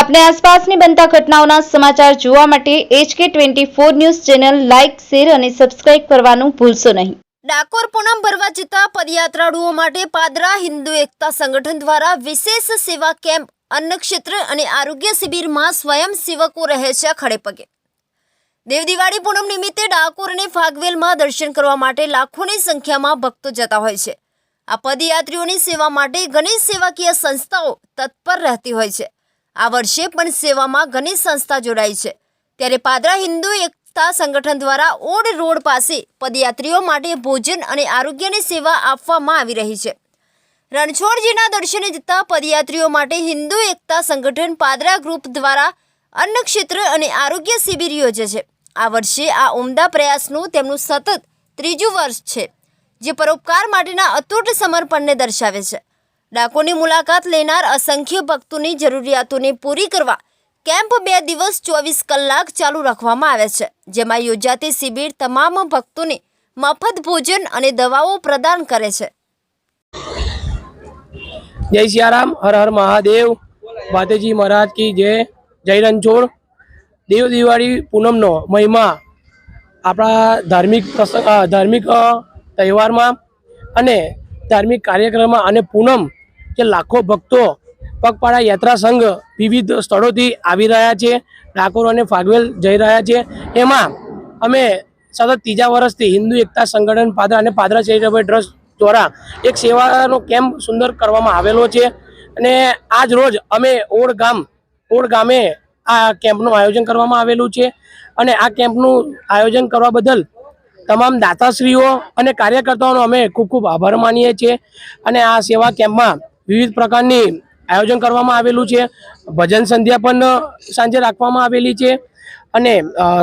આપને આસપાસની બનતા ઘટનાઓના સમાચાર જોવા માટે HK twenty four news channel like, share અને સબસ્ક્રાઇબ કરવાનું ભૂલશો નહીં. ડાકોર પૂનમ ભરવા જતા પદયાત્રાળુઓ માટે પાદરા હિન્દુ એકતા સંગઠન દ્વારા વિશેષ સેવા કેમ્પ અન્નક્ષેત્ર અને આરોગ્ય શિબિરમાં સ્વયંસેવકો રહે છે ખડેપગે દેવ દિવાળી પૂનમ નિમિત્તે ડાકોર અને ફાગવેલમાં દર્શન કરવા માટે લાખોની સંખ્યામાં ભક્તો જતા હોય છે. આ પદયાત્રીઓની સેવા માટે ઘણી સેવાકીય સંસ્થાઓ તત્પર રહેતી હોય છે. આ વર્ષે પણ સેવામાં ઘણી સંસ્થા જોડાઈ છે. ત્યારે પાદરા હિન્દુ એકતા સંગઠન દ્વારા ઓડ રોડ પાસે પદયાત્રીઓ માટે ભોજન અને આરોગ્યની સેવા આપવામાં આવી રહી છે. રણછોડજીના દર્શને જતા પદયાત્રીઓ માટે હિન્દુ એકતા સંગઠન પાદરા ગ્રુપ દ્વારા અન્નક્ષેત્ર અને આરોગ્ય શિબિર યોજે છે. આ વર્ષે આ ઉમદા પ્રયાસનું તેમનું સતત ત્રીજું વર્ષ છે, જે પરોપકાર માટેના અતૂટ સમર્પણને દર્શાવે છે. ડાકોરની મુલાકાત લેનાર અસંખ્ય ભક્તોની જરૂરિયાતોને પૂરી કરવા કેમ્પ બે દિવસ ચોવીસ કલાક ચાલુ રાખવામાં આવે છે, જેમાં યોજાતી શિબિર તમામ ભક્તોને મફત ભોજન અને દવાઓ પ્રદાન કરે છે. જય સિયારામ, હર હર મહાદેવ બાતેજી મહારાજ કી જય જય રણછોડ. દેવ દિવાળી પૂનમનો મહિમા આપણા ધાર્મિક પ્રસંગ ધાર્મિક તહેવારમાં અને ધાર્મિક કાર્યક્રમમાં અને પૂનમ જે લાખો ભક્તો પગપાળા યાત્રા સંઘ વિવિધ સ્થળોથી આવી રહ્યા છે. ડાકોર અને ફાગવેલ જઈ રહ્યા છે. એમાં અમે સતત ત્રીજા વર્ષથી હિન્દુ એકતા સંગઠન પાદરા અને પાદરા ચેરિટેબલ ટ્રસ્ટ દ્વારા એક સેવાનો કેમ્પ સુંદર કરવામાં આવેલો છે. અને આજ રોજ અમે ઓળ ગામ ઓળ ગામે આ કેમ્પનું આયોજન કરવામાં આવેલું છે. અને આ કેમ્પનું આયોજન કરવા બદલ તમામ દાતાશ્રીઓ અને કાર્યકર્તાઓનો અમે ખૂબ ખૂબ આભાર માનીએ છીએ. અને આ સેવા કેમ્પમાં વિવિધ પ્રકારની આયોજન કરવામાં આવેલું છે. ભજન સંધ્યા પણ સાંજે રાખવામાં આવેલી છે. અને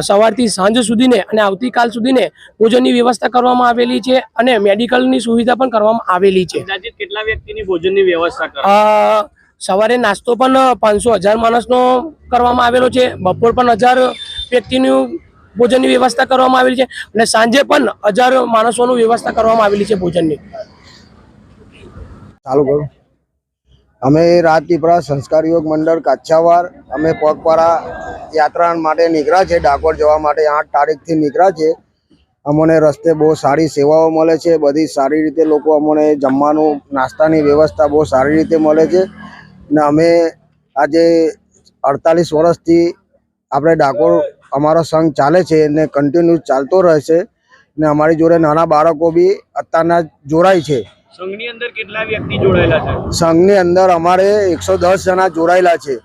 સવારથી સાંજ સુધીને અને આવતીકાલ સુધીને ભોજનની વ્યવસ્થા કરવામાં આવેલી છે અને મેડિકલની સુવિધા પણ કરવામાં આવેલી છે. કેટલા વ્યક્તિની ભોજનની વ્યવસ્થા અ, સવારે નાસ્તો પણ પાંચસો હજાર માણસનો કરવામાં આવેલો છે. બપોર પણ હજાર વ્યક્તિનું ભોજનની વ્યવસ્થા કરવામાં આવેલી છે અને સાંજે પણ હજાર માણસોનું વ્યવસ્થા કરવામાં આવેલી છે ભોજનની. ચાલુ કરું. અમે રાજપીપળા સંસ્કાર યોગ મંડળ કાછાવાર, અમે પગપાળા યાત્રા માટે નીકળ્યા છે, ડાકોર જવા માટે આઠ તારીખથી નીકળ્યા છે. અમને રસ્તે બહુ સારી સેવાઓ મળે છે, બધી સારી રીતે લોકો અમને જમવાનું, નાસ્તાની વ્યવસ્થા બહુ સારી રીતે મળે છે. ને અમે આજે અડતાલીસ વર્ષથી આપણે ડાકોર અમારો સંઘ ચાલે છે ને કન્ટિન્યુ ચાલતો રહેશે. ને અમારી જોડે નાના બાળકો બી અત્યારના જોડાય છે. સંઘની અંદર કેટલા વ્યક્તિ જોડાયેલા છે? સંઘની અંદર અમારે એકસો દસ જણા જોડાયેલા છે.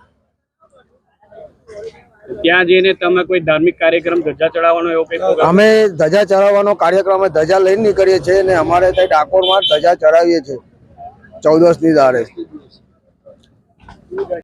ત્યાં જઈને તમે કોઈ ધાર્મિક કાર્યક્રમ ધજા ચડાવવાનો એવો કઈ અમે ધજા ચડાવવાનો કાર્યક્રમ ધજા લઈને નીકળીએ છીએ અને અમારે ત્યાં ડાકોરમાં ધજા ચડાવીએ છીએ ચૌદસની દાડે